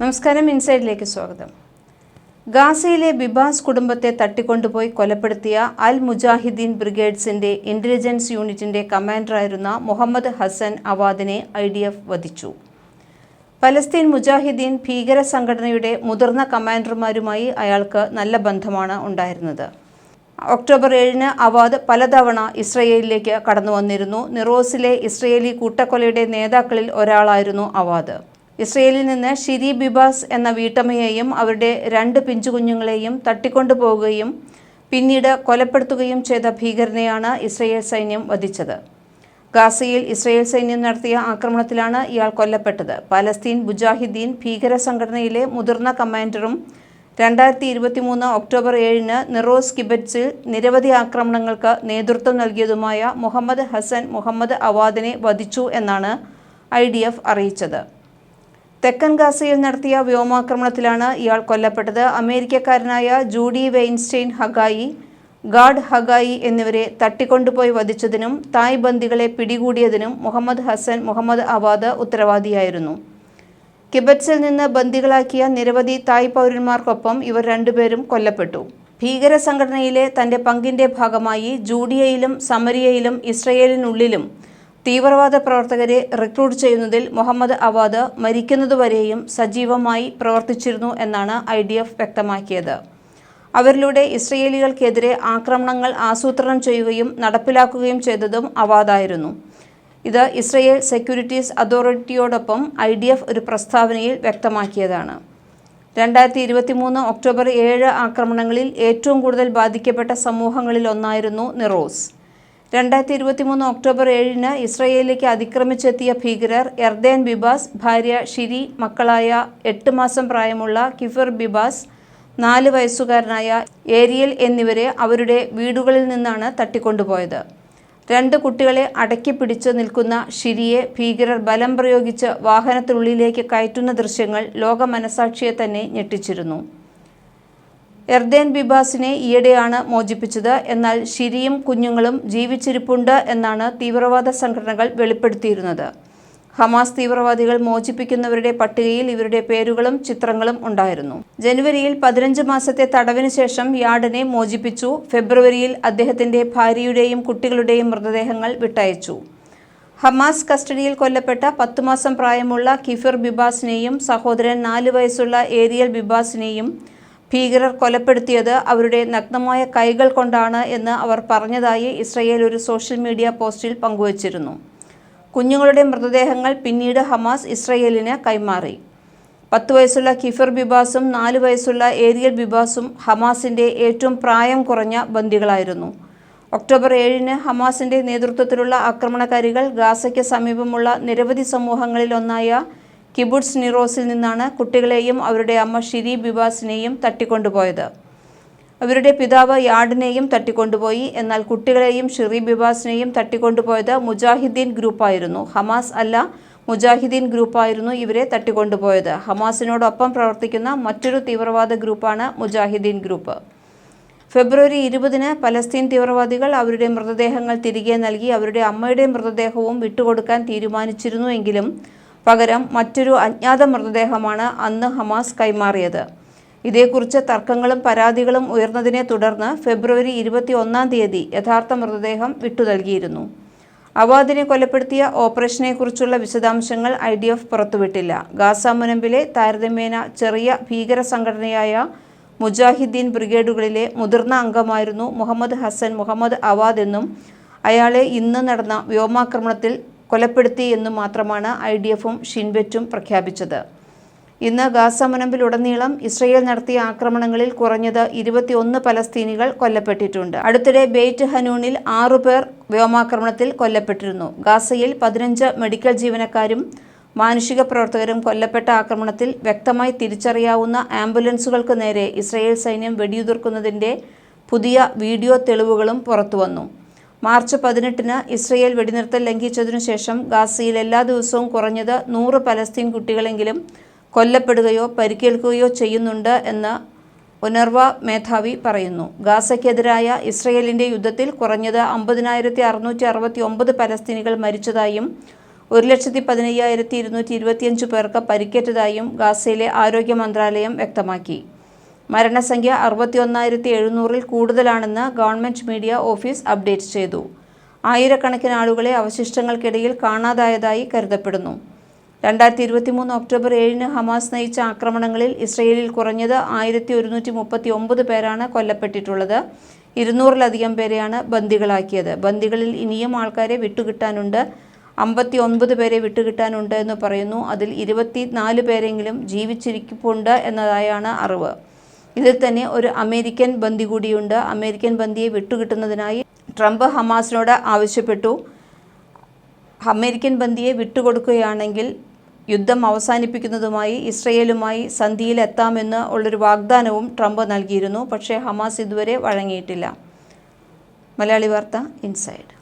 നമസ്കാരം ഇൻസൈഡിലേക്ക് സ്വാഗതം. ഗാസയിലെ ബിബാസ് കുടുംബത്തെ തട്ടിക്കൊണ്ടുപോയി കൊലപ്പെടുത്തിയ അൽ മുജാഹിദ്ദീൻ ബ്രിഗേഡ്സിന്റെ ഇന്റലിജൻസ് യൂണിറ്റിന്റെ കമാൻഡറായിരുന്ന മുഹമ്മദ് ഹസൻ അവാദിനെ ഐ ഡി എഫ് വധിച്ചു. പലസ്തീൻ മുജാഹിദ്ദീൻ ഭീകര സംഘടനയുടെ മുതിർന്ന കമാൻഡർമാരുമായി അയാൾക്ക് നല്ല ബന്ധമാണ് ഉണ്ടായിരുന്നത്. ഒക്ടോബർ ഏഴിന് അവാദ് പലതവണ ഇസ്രയേലിലേക്ക് കടന്നു വന്നിരുന്നു നിറോസിലെ ഇസ്രയേലി കൂട്ടക്കൊലയുടെ നേതാക്കളിൽ ഒരാളായിരുന്നു അവാദ്. ഇസ്രയേലിൽ നിന്ന് ഷിരി ബിബാസ് എന്ന വീട്ടമ്മയെയും അവരുടെ രണ്ട് പിഞ്ചുകുഞ്ഞുങ്ങളെയും തട്ടിക്കൊണ്ടുപോവുകയും പിന്നീട് കൊലപ്പെടുത്തുകയും ചെയ്ത ഭീകരനെയാണ് ഇസ്രയേൽ സൈന്യം വധിച്ചത്. ഗാസയിൽ ഇസ്രയേൽ സൈന്യം നടത്തിയ ആക്രമണത്തിലാണ് ഇയാൾ കൊല്ലപ്പെട്ടത്. പലസ്തീൻ മുജാഹിദ്ദീൻ ഭീകര സംഘടനയിലെ മുതിർന്ന കമാൻഡറും രണ്ടായിരത്തി ഇരുപത്തി മൂന്ന് ഒക്ടോബർ ഏഴിന് നിറോസ് കിബറ്റ്സിൽ നിരവധി ആക്രമണങ്ങൾക്ക് നേതൃത്വം നൽകിയതുമായ മുഹമ്മദ് ഹസൻ മുഹമ്മദ് അവാദിനെ വധിച്ചു എന്നാണ് ഐ അറിയിച്ചത്. തെക്കൻ ഗാസയിൽ നടത്തിയ വ്യോമാക്രമണത്തിലാണ് ഇയാൾ കൊല്ലപ്പെട്ടത്. അമേരിക്കക്കാരനായ Judy Weinstein Hagai Gad Hagai എന്നിവരെ തട്ടിക്കൊണ്ടുപോയി വധിച്ചതിനും തായ് ബന്ദികളെ പിടികൂടിയതിനും മുഹമ്മദ് ഹസൻ മുഹമ്മദ് അവാദ് ഉത്തരവാദിയായിരുന്നു. കിബറ്റ്സിൽ നിന്ന് ബന്ദികളാക്കിയ നിരവധി തായ് പൗരന്മാർക്കൊപ്പം ഇവർ രണ്ടുപേരും കൊല്ലപ്പെട്ടു. ഭീകര സംഘടനയിലെ തന്റെ പങ്കിന്റെ ഭാഗമായി ജൂഡിയയിലും സമരിയയിലും ഇസ്രയേലിനുള്ളിലും തീവ്രവാദ പ്രവർത്തകരെ റിക്രൂട്ട് ചെയ്യുന്നതിൽ മുഹമ്മദ് അവാദ് മരിക്കുന്നതുവരെയും സജീവമായി പ്രവർത്തിച്ചിരുന്നു എന്നാണ് ഐ ഡി എഫ് വ്യക്തമാക്കിയത്. അവരിലൂടെ ഇസ്രയേലികൾക്കെതിരെ ആക്രമണങ്ങൾ ആസൂത്രണം ചെയ്യുകയും നടപ്പിലാക്കുകയും ചെയ്തതും അവാദായിരുന്നു. ഇത് ഇസ്രയേൽ സെക്യൂരിറ്റീസ് അതോറിറ്റിയോടൊപ്പം ഐ ഡി എഫ് ഒരു പ്രസ്താവനയിൽ വ്യക്തമാക്കിയതാണ്. രണ്ടായിരത്തി ഇരുപത്തി മൂന്ന് ഒക്ടോബർ ഏഴ് ആക്രമണങ്ങളിൽ ഏറ്റവും കൂടുതൽ ബാധിക്കപ്പെട്ട സമൂഹങ്ങളിൽ ഒന്നായിരുന്നു നിറോസ്. രണ്ടായിരത്തി ഇരുപത്തി മൂന്ന് ഒക്ടോബർ ഏഴിന് ഇസ്രയേലിലേക്ക് അതിക്രമിച്ചെത്തിയ ഭീകരർ എർദേൻ ബിബാസ് ഭാര്യ ഷിരി മക്കളായ എട്ട് മാസം പ്രായമുള്ള കിഫർ ബിബാസ് നാല് വയസ്സുകാരനായ ഏരിയൽ എന്നിവരെ അവരുടെ വീടുകളിൽ നിന്നാണ് തട്ടിക്കൊണ്ടുപോയത്. രണ്ട് കുട്ടികളെ അടക്കി പിടിച്ച് നിൽക്കുന്ന ഷിരിയെ ഭീകരർ ബലം പ്രയോഗിച്ച് വാഹനത്തിനുള്ളിലേക്ക് കയറ്റുന്ന ദൃശ്യങ്ങൾ ലോക മനസാക്ഷിയെ തന്നെ ഞെട്ടിച്ചിരുന്നു. എർദേൻ ബിബാസിനെ ഈയിടെയാണ് മോചിപ്പിച്ചത്. എന്നാൽ ഷിരിയും കുഞ്ഞുങ്ങളും ജീവിച്ചിരിപ്പുണ്ട് എന്നാണ് തീവ്രവാദ സംഘടനകൾ വെളിപ്പെടുത്തിയിരുന്നത്. ഹമാസ് തീവ്രവാദികൾ മോചിപ്പിക്കുന്നവരുടെ പട്ടികയിൽ ഇവരുടെ പേരുകളും ചിത്രങ്ങളും ഉണ്ടായിരുന്നു. ജനുവരിയിൽ പതിനഞ്ച് മാസത്തെ തടവിന് ശേഷം യാർഡനെ മോചിപ്പിച്ചു. ഫെബ്രുവരിയിൽ അദ്ദേഹത്തിന്റെ ഭാര്യയുടെയും കുട്ടികളുടെയും മൃതദേഹങ്ങൾ വിട്ടയച്ചു. ഹമാസ് കസ്റ്റഡിയിൽ കൊല്ലപ്പെട്ട പത്തു മാസം പ്രായമുള്ള കിഫിർ ബിബാസിനെയും സഹോദരൻ നാല് വയസ്സുള്ള ഏരിയൽ ബിബാസിനെയും ഭീകരർ കൊലപ്പെടുത്തിയത് അവരുടെ നഗ്നമായ കൈകൾ കൊണ്ടാണ് എന്ന് അവർ പറഞ്ഞതായി ഇസ്രയേൽ ഒരു സോഷ്യൽ മീഡിയ പോസ്റ്റിൽ പങ്കുവച്ചിരുന്നു. കുഞ്ഞുങ്ങളുടെ മൃതദേഹങ്ങൾ പിന്നീട് ഹമാസ് ഇസ്രയേലിന് കൈമാറി. പത്ത് വയസ്സുള്ള കിഫർ ബിബാസും നാല് വയസ്സുള്ള ഏരിയൽ ബിബാസും ഹമാസിന്റെ ഏറ്റവും പ്രായം കുറഞ്ഞ ബന്ദികളായിരുന്നു. ഒക്ടോബർ ഏഴിന് ഹമാസിന്റെ നേതൃത്വത്തിലുള്ള ആക്രമണകാരികൾ ഗാസയ്ക്ക് സമീപമുള്ള നിരവധി സമൂഹങ്ങളിൽ ഒന്നായ കിബുട്സ് നിറോസിൽ നിന്നാണ് കുട്ടികളെയും അവരുടെ അമ്മ ഷിരി ബിബാസിനെയും തട്ടിക്കൊണ്ടുപോയത്. അവരുടെ പിതാവ് യാഡിനെയും തട്ടിക്കൊണ്ടുപോയി. എന്നാൽ കുട്ടികളെയും ഷിറി ബിബാസിനെയും തട്ടിക്കൊണ്ടുപോയത് മുജാഹിദ്ദീൻ ഗ്രൂപ്പായിരുന്നു. ഹമാസ് അല്ല മുജാഹിദ്ദീൻ ഗ്രൂപ്പായിരുന്നു ഇവരെ തട്ടിക്കൊണ്ടുപോയത്. ഹമാസിനോടൊപ്പം പ്രവർത്തിക്കുന്ന മറ്റൊരു തീവ്രവാദ ഗ്രൂപ്പാണ് മുജാഹിദ്ദീൻ ഗ്രൂപ്പ്. ഫെബ്രുവരി ഇരുപതിന് പലസ്തീൻ തീവ്രവാദികൾ അവരുടെ മൃതദേഹങ്ങൾ തിരികെ നൽകി അവരുടെ അമ്മയുടെ മൃതദേഹവും വിട്ടുകൊടുക്കാൻ തീരുമാനിച്ചിരുന്നുവെങ്കിലും പകരം മറ്റൊരു അജ്ഞാത മൃതദേഹമാണ് അന്ന് ഹമാസ് കൈമാറിയത്. ഇതേക്കുറിച്ച് തർക്കങ്ങളും പരാതികളും ഉയർന്നതിനെ തുടർന്ന് ഫെബ്രുവരി ഇരുപത്തി ഒന്നാം തീയതി യഥാർത്ഥ മൃതദേഹം വിട്ടു നൽകിയിരുന്നു അവാദിനെ കൊലപ്പെടുത്തിയ ഓപ്പറേഷനെക്കുറിച്ചുള്ള വിശദാംശങ്ങൾ ഐ ഡി എഫ് പുറത്തുവിട്ടില്ല. ഗാസ മുനമ്പിലെ താരതമ്യേന ചെറിയ ഭീകര സംഘടനയായ മുജാഹിദ്ദീൻ ബ്രിഗേഡുകളിലെ മുതിർന്ന അംഗമായിരുന്നു മുഹമ്മദ് ഹസൻ മുഹമ്മദ് അവാദ് എന്നും അയാളെ ഇന്ന് നടന്ന വ്യോമാക്രമണത്തിൽ കൊലപ്പെടുത്തി എന്നു മാത്രമാണ് ഐ ഡി എഫും ഷിൻബെറ്റും പ്രഖ്യാപിച്ചത്. ഇന്ന് ഗാസ മുനമ്പിലുടനീളം ഇസ്രയേൽ നടത്തിയ ആക്രമണങ്ങളിൽ കുറഞ്ഞത് ഇരുപത്തിയൊന്ന് പലസ്തീനികൾ കൊല്ലപ്പെട്ടിട്ടുണ്ട്. അടുത്തിടെ ബെയ്റ്റ് ഹനൂണിൽ ആറുപേർ വ്യോമാക്രമണത്തിൽ കൊല്ലപ്പെട്ടിരുന്നു. ഗാസയിൽ പതിനഞ്ച് മെഡിക്കൽ ജീവനക്കാരും മാനുഷിക പ്രവർത്തകരും കൊല്ലപ്പെട്ട ആക്രമണത്തിൽ വ്യക്തമായി തിരിച്ചറിയാവുന്ന ആംബുലൻസുകൾക്ക് നേരെ ഇസ്രയേൽ സൈന്യം വെടിയുതിർക്കുന്നതിന്റെ പുതിയ വീഡിയോ തെളിവുകളും പുറത്തുവന്നു. മാർച്ച് പതിനെട്ടിന് ഇസ്രയേൽ വെടിനിർത്തൽ ലംഘിച്ചതിനു ശേഷം ഗാസയിൽ എല്ലാ ദിവസവും കുറഞ്ഞത് നൂറ് പലസ്തീൻ കുട്ടികളെങ്കിലും കൊല്ലപ്പെടുകയോ പരിക്കേൽക്കുകയോ ചെയ്യുന്നുണ്ട് എന്ന് ഉനർവ മേധാവി പറയുന്നു. ഗാസയ്ക്കെതിരായ ഇസ്രയേലിന്റെ യുദ്ധത്തിൽ കുറഞ്ഞത് അമ്പതിനായിരത്തി അറുന്നൂറ്റി അറുപത്തി ഒമ്പത് പലസ്തീനികൾ മരിച്ചതായും ഒരു ലക്ഷത്തി പതിനയ്യായിരത്തി ഇരുന്നൂറ്റി ഇരുപത്തിയഞ്ച് പേർക്ക് പരിക്കേറ്റതായും ഗാസയിലെ ആരോഗ്യ മന്ത്രാലയം വ്യക്തമാക്കി. മരണസംഖ്യ അറുപത്തിയൊന്നായിരത്തി എഴുന്നൂറിൽ കൂടുതലാണെന്ന് ഗവൺമെന്റ് മീഡിയ ഓഫീസ് അപ്ഡേറ്റ് ചെയ്തു. ആയിരക്കണക്കിന് ആളുകളെ അവശിഷ്ടങ്ങൾക്കിടയിൽ കാണാതായതായി കരുതപ്പെടുന്നു. രണ്ടായിരത്തി ഇരുപത്തി മൂന്ന് ഒക്ടോബർ ഏഴിന് ഹമാസ് നയിച്ച ആക്രമണങ്ങളിൽ ഇസ്രയേലിൽ കുറഞ്ഞത് ആയിരത്തി ഒരുന്നൂറ്റി മുപ്പത്തി ഒമ്പത് പേരാണ് കൊല്ലപ്പെട്ടിട്ടുള്ളത്. ഇരുന്നൂറിലധികം പേരെയാണ് ബന്ദികളാക്കിയത്. ബന്ദികളിൽ ഇനിയും ആൾക്കാരെ വിട്ടുകിട്ടാനുണ്ട്. അമ്പത്തി ഒൻപത് പേരെ വിട്ടുകിട്ടാനുണ്ട് എന്ന് പറയുന്നു. അതിൽ ഇരുപത്തി നാല് പേരെങ്കിലും ജീവിച്ചിരിക്കുന്നുണ്ട് എന്നതായാണ് അറിവ്. ഇതിൽ തന്നെ ഒരു അമേരിക്കൻ ബന്ദി കൂടിയുണ്ട്. അമേരിക്കൻ ബന്ദിയെ വിട്ടുകിട്ടുന്നതിനായി ട്രംപ് ഹമാസിനോട് ആവശ്യപ്പെട്ടു. അമേരിക്കൻ ബന്ദിയെ വിട്ടുകൊടുക്കുകയാണെങ്കിൽ യുദ്ധം അവസാനിപ്പിക്കുന്നതുമായി ഇസ്രയേലുമായി സന്ധിയിലെത്താമെന്ന് ഉള്ളൊരു വാഗ്ദാനവും ട്രംപ് നൽകിയിരുന്നു. പക്ഷേ ഹമാസ് ഇതുവരെ വഴങ്ങിയിട്ടില്ല. മലയാളി വാർത്ത ഇൻസൈഡ്.